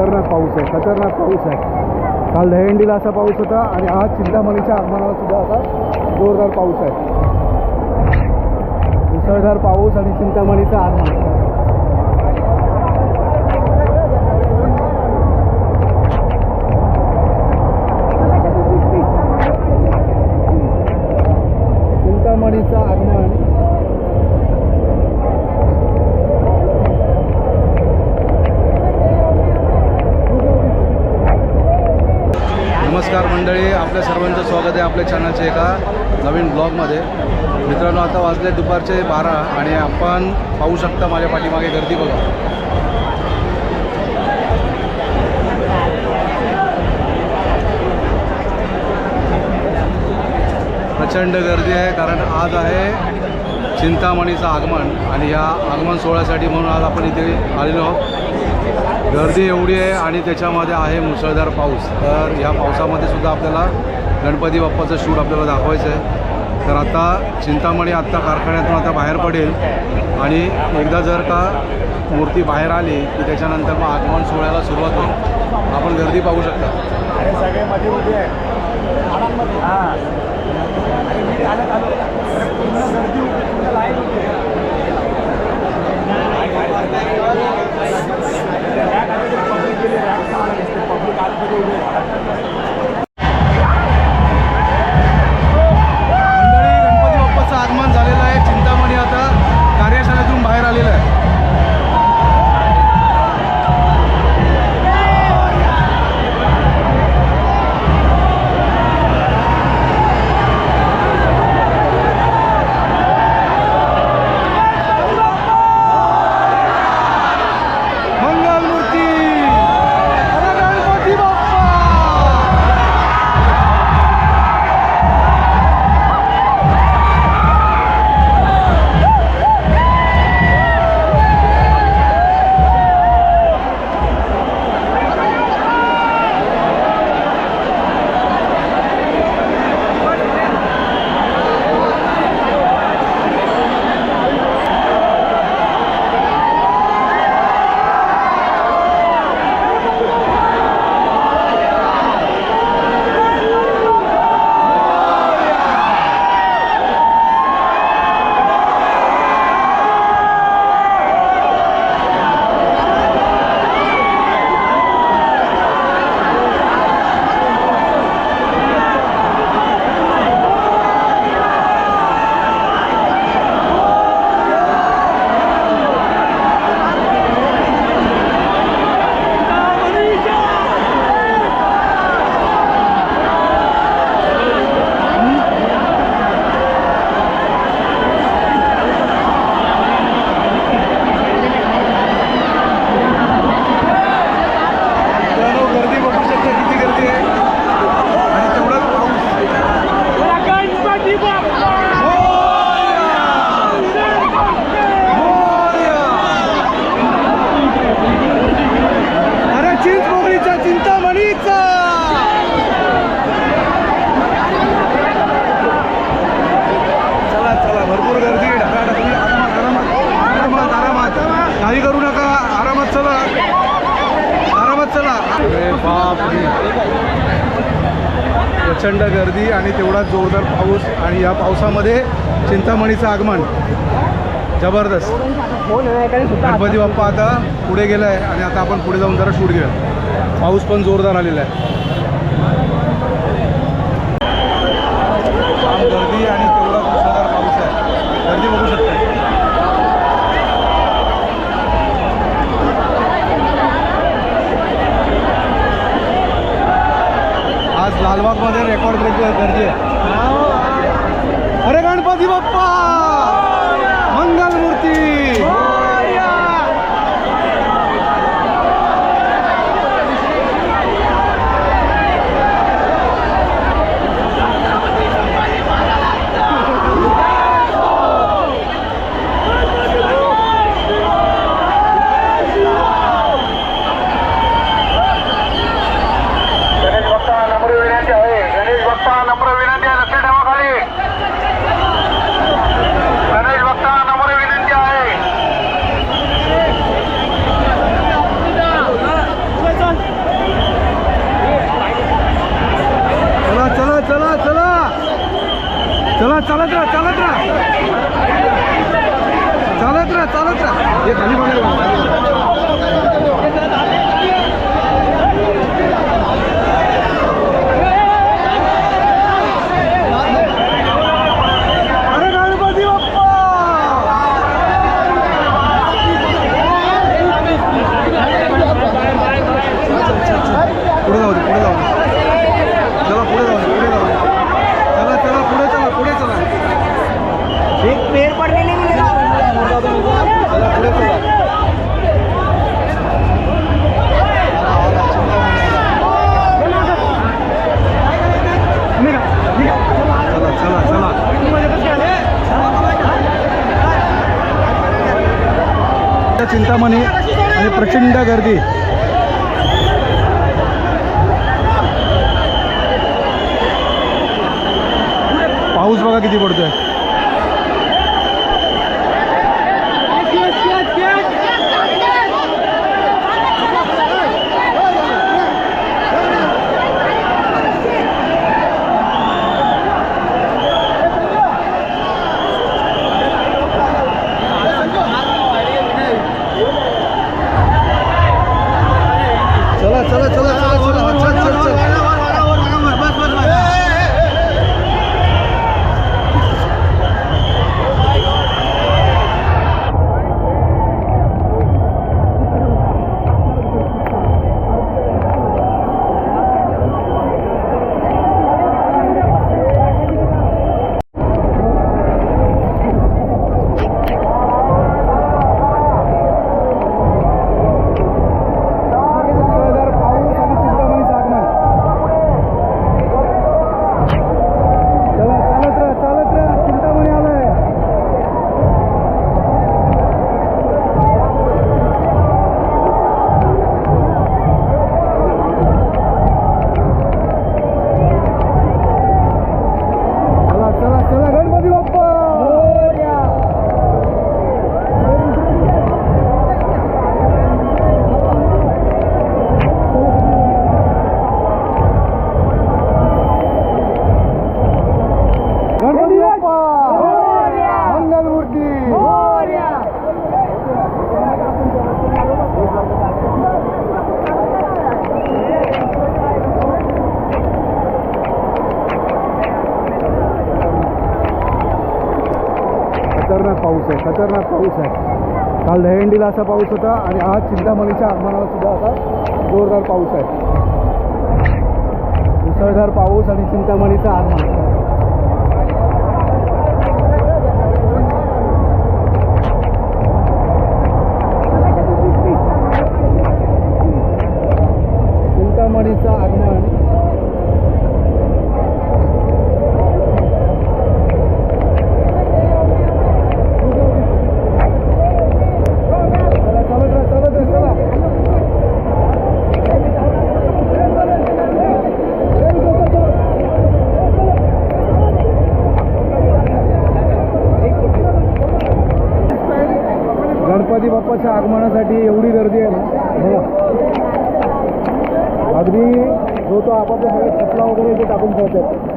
खतरनाक पाऊस आहे खतरनाक पाऊस आहे. काल दहीहंडीला असा पाऊस होता आणि आज चिंतामणीच्या आगमनाला सुद्धा असा जोरदार पाऊस आहे. मुसळधार पाऊस आणि चिंतामणीचं आगमन चिंतामणीचं आगमन नमस्कार मंडळी आपल्या सर्वांचं स्वागत आहे आपल्या चॅनलच्या एका नवीन ब्लॉगमध्ये. मित्रांनो आता वाजले दुपारचे बारा आणि आपण पाहू शकता माझ्या पाठीमागे गर्दी बघा. प्रचंड गर्दी आहे कारण आज आहे चिंतामणीचं आगमन आणि या आगमन सोहळ्यासाठी म्हणून आज आपण इथे आलेलो आहोत. गर्दी एवढी आहे आणि त्याच्यामध्ये आहे मुसळधार पाऊस. तर या पावसामध्ये सुद्धा आपल्याला गणपती बाप्पाचं शूट आपल्याला दाखवायचं आहे तर आता चिंतामणी आत्ता कारखान्यातून आता बाहेर पडेल. आणि एकदा जर का मूर्ती बाहेर आली की त्याच्यानंतर मग आगमन सोहळ्याला सुरुवात होईल. आपण गर्दी पाहू शकता. सगळे मध्ये आहे प्रचंड गर्दी आणि तेवढाच जोरदार पाऊस आणि या पावसामध्ये चिंतामणीचं आगमन. जबरदस्त. गणपती बाप्पा आता पुढे गेला आहे आणि आता आपण पुढे जाऊन जरा शूट घेऊया. पाऊस पण जोरदार आलेला आहे. गर्दी आणि तेवढा जोरदार पाऊस आहे. गर्दी बघू शकतो. आज लालबागमध्ये रेकॉर्ड ब्रेक गर्दी आहे अरे गणपती बाप्पा मंगलमूर्ती गणेश भक्तांना नम्र विनंती आहे गणेश भक्तांना नम्र विनंती चालत राहा चालत राहा चालत राहा. चिंतामणी आणि प्रचंड गर्दी. पाऊस बघा किती पडतोय. आहे. खतरनाक पाऊस आहे. काल दहीहंडीला असा पाऊस होता आणि आज चिंतामणीच्या आगमनाला सुद्धा असा जोरदार पाऊस आहे. मुसळधार पाऊस आणि चिंतामणीचं आगमन चिंतामणीचं आगमन चला चालत राहा चालत राहा चला गणपती बाप्पाच्या आगमनासाठी एवढी गर्दी आहे ना? अगदी जो तो आपापल्या सगळ्या चपला वगैरे ते टाकून ठेवतात.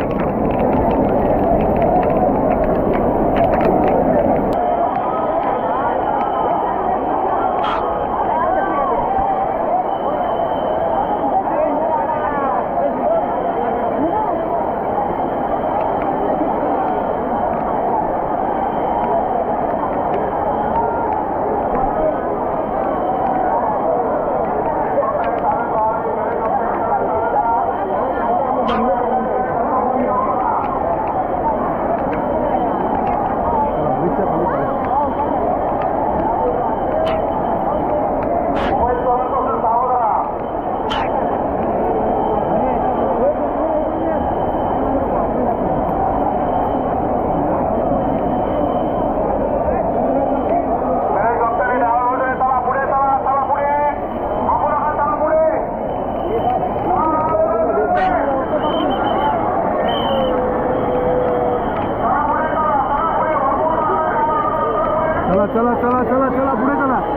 চলো চলো চলো চলো পুরো চলো।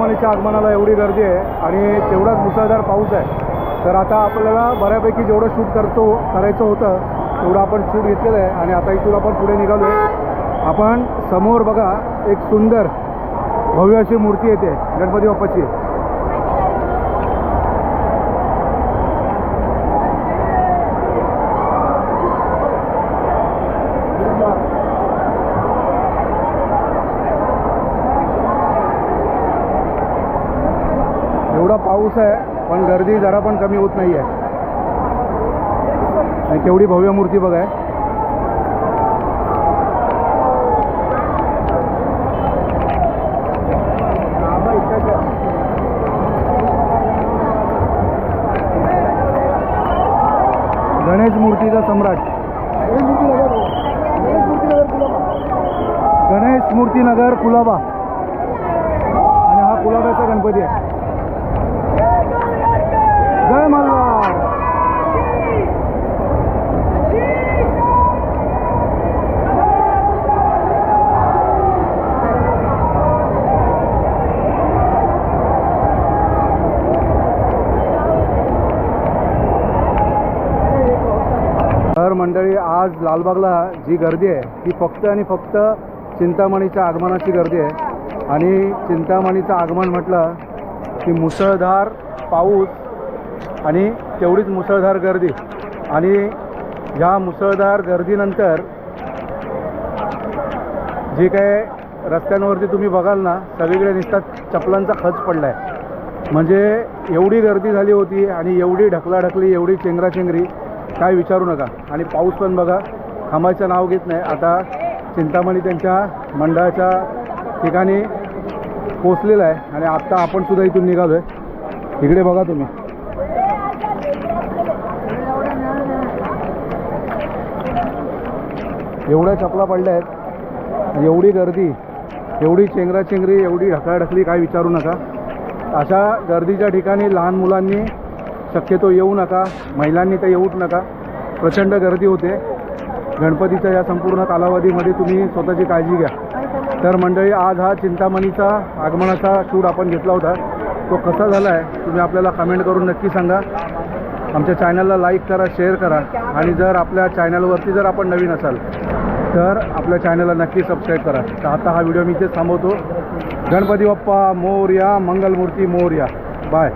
चला आगमनाला एवढी गर्दी आहे आणि तेवढाच मुसळधार पाऊस आहे. तर आता आपल्याला बऱ्यापैकी जेवढं शूट करतो करायचं होतं तेवढं आपण शूट घेतलेलं आहे आणि आता इथून आपण पुढे निघालो आहे आपण समोर बघा एक सुंदर भव्य अशी मूर्ती येते गणपती बाप्पाची एवढा पाऊस आहे पण गर्दी जरा पण कमी होत नाही आहे आणि केवढी भव्य मूर्ती बघाय गणेश मूर्तीचा सम्राट. गणेश मूर्ती नगर कुलाबा आणि हा कुलाब्याचा गणपती आहे जय मल्हार तर मंडळी आज लालबागला जी गर्दी आहे ती फक्त आणि फक्त चिंतामणीच्या आगमनाची गर्दी आहे. आणि चिंतामणीचं आगमन म्हटलं की मुसळधार पाऊस आणि तेवढीच मुसळधार गर्दी. आणि ह्या मुसळधार गर्दीनंतर जे काय रस्त्यांवरती तुम्ही बघाल ना सगळीकडे निसतात चपलांचा खच पडला आहे म्हणजे एवढी गर्दी झाली होती आणि एवढी ढकलाढकली एवढी चेंगराचेंगरी काय विचारू नका. आणि पाऊस पण बघा थांबायचं नाव घेत नाही. आता चिंतामणी त्यांच्या मंडळाच्या ठिकाणी पोचलेला आहे. आणि आत्ता आपण सुद्धा इथून निघालो आहे इकडे बघा तुम्ही. एवढ्या चपला पडल्या आहेत. एवढी गर्दी एवढी चेंगराचेंगरी एवढी ढकलाढकली काय विचारू नका. अशा गर्दीच्या ठिकाणी लहान मुलांनी शक्यतो येऊ नका. महिलांनी तर येऊच नका. प्रचंड गर्दी होते. गणपतीच्या या संपूर्ण कालावधीमध्ये तुम्ही स्वतःची काळजी घ्या. तर मंडळी आज हा चिंतामणीचा आगमनाचा शूट आपण घेतला होता. तो कसा झाला आहे तुम्ही आपल्याला कमेंट करून नक्की सांगा. आमच्या चॅनलला लाईक करा शेअर करा. आणि जर आपल्या चॅनलवरती जर आपण नवीन असाल तर आपल्या चॅनलला नक्की सबस्क्राईब करा. तर आता हा व्हिडिओ मी इथेच थांबवतो. गणपती बाप्पा मोर्या मंगलमूर्ती मोर्या. बाय